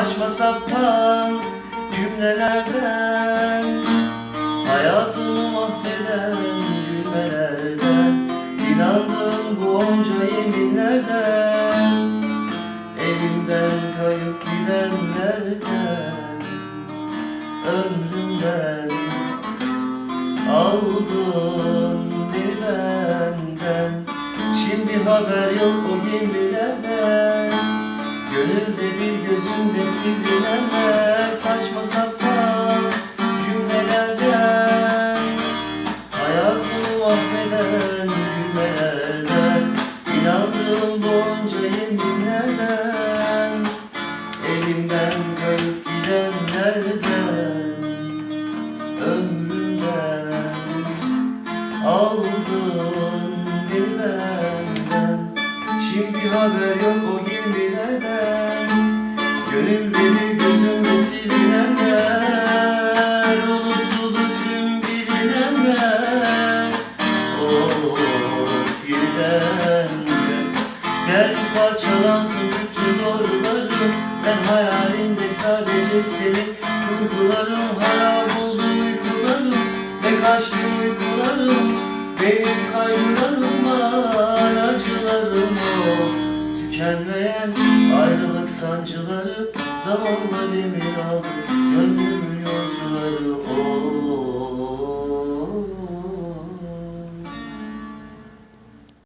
Saçma sapan cümlelerden. Hayatımı mahveden gülmelerden. İnandığım bu onca yeminlerden. Elimden kayıp gidenlerden. Ömrümden aldın bir benden. Şimdi haber yok o gemilerden Gönülde bir gözümde sildirilenler Saçma sapan cümlelerden. Hayatımı mahveden gülmelerden İnandığım bonca yeminlerden Elimden kayıp gidenlerden Ömrümden aldın bir benden. Şimdi haber yok o gemilerden Gel parçalansın bütün doğrularım Ben hayalimde sadece seni Kurgularım harap oldu uykularım Ve kaçtı uykularım. Benim kaygılarım var Acılarım of Tükenmeyen ayrılık sancıları Zamanla demir aldı of